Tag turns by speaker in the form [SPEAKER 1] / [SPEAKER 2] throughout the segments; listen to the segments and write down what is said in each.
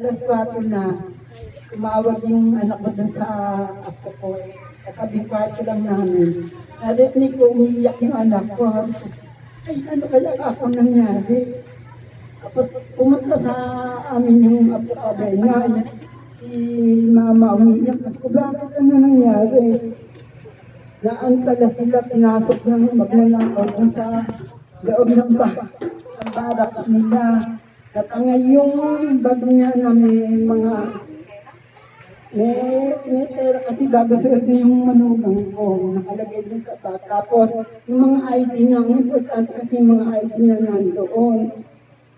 [SPEAKER 1] alas 4 na, tumawag yung anak ko sa apo ko. eh. Katabi kwarto lang namin. Narinig ko umiiyak yung anak ko. Ay, ano kaya ako nangyari? Tapos pumunta sa amin yung apo ko, na si mama umiiyak. Sabi ko, bakit ano nangyari? Naan pala sila pinasok ng magnanakaw sa loob ng ba ng barracks nila. Natangay yung bag niya na may mga may, may kasi bago swerte yung manugang ko, nakalagay dun sa bag. Tapos, yung mga ID niya, ang importante kasi yung mga ID niya nandoon.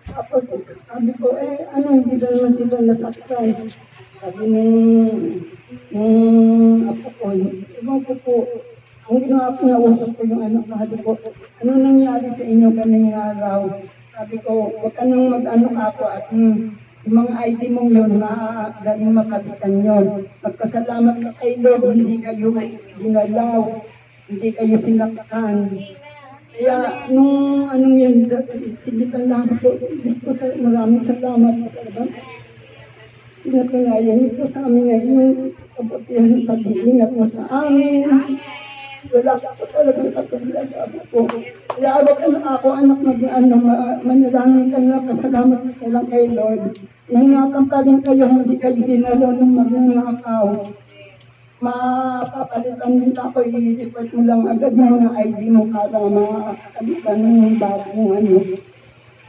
[SPEAKER 1] Tapos, sabi ko, eh, ano, hindi ba naman sila nasaktan? Sabi nung, nung apo ko, ibang po po, ang ginawa ko, nausap ko yung anak ko, ko, ano nangyari sa inyo kaming araw? Sabi ko, huwag ka nang mag-ano ako at hmm, yung mga ID mong yun, magaling mapalitan yun. Magpasalamat ka kay Lord, hindi kayo ginalaw, hindi kayo sinaktan. Kaya nung anong yun, sinipan lang po, Diyos sa- maraming salamat po talaga. Pinatunayan niyo po sa amin ngayon kabutihan ng pag-iingat mo sa amin. Wala ka po talagang katulad po. Kaya wag ka na ako anak mag ano, ma- manalangin ka na pasalamat ka lang kay Lord. Ingatan pa rin kayo, hindi kayo ginalo ng magnanakaw. Mapapalitan din ako, i-report mo lang agad yung mga ID mo para makakalitan ng bagong ano.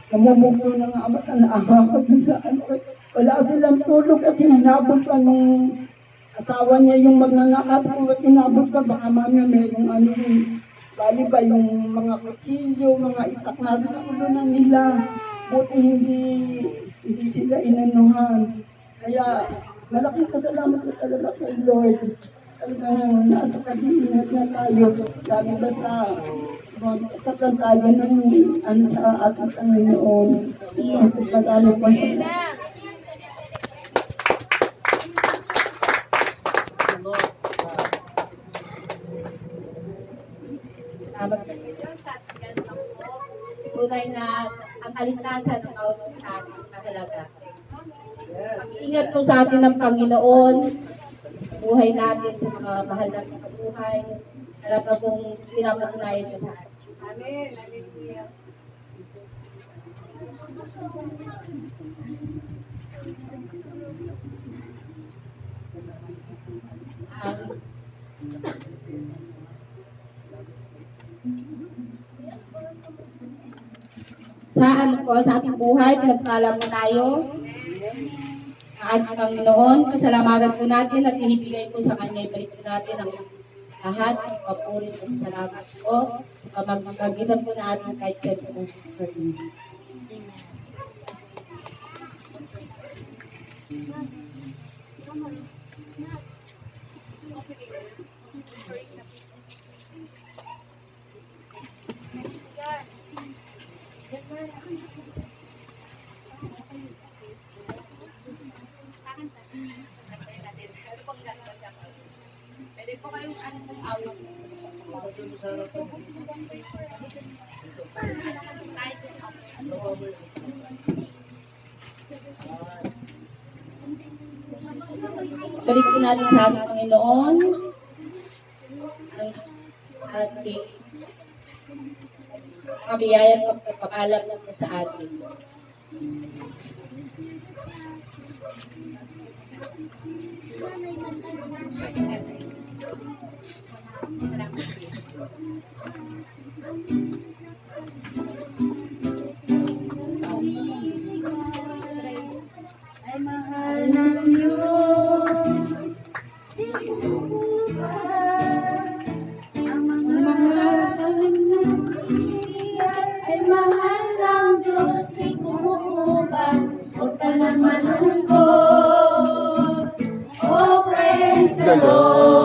[SPEAKER 1] Namumuko na nga mata na ako dun sa ano. Wala silang tulog kasi hinabol pa nung asawa niya yung magnanakap kung ba't inabot ka, baka mamaya mayroong ano yung bali ba yung mga kutsilyo, mga itak na sa ulo na nila. Buti hindi, hindi sila inanuhan. Kaya malaking pasalamat ko talaga kay Lord. Talagang nasa pag-iingat na tayo. Lagi basta magkakaroon tayo ng ano sa ating Panginoon. Marami po sa
[SPEAKER 2] Salamat kasi Diyos at ganito po. Tunay na ang kaligtasan ng bawat isa sa ating mahalaga. Pag-iingat po sa atin ng Panginoon, buhay natin, sa mga mahal natin buhay, talaga pong pinapatunayan niyo sa atin.
[SPEAKER 3] Amen. Hallelujah.
[SPEAKER 2] Ang sa ano po, sa ating buhay, pinagpala mo tayo. Ating Panginoon, pasalamatan po natin at ihibigay po sa Kanya, ibalik po natin ang lahat ng papuri at salamat po sa pamagpagitan po natin kahit sa ito. Po kayong Balik po natin sa ating Panginoon ang ating mga biyaya at pagpapakalam niya sa atin. Ay mahal Oh, praise the Lord.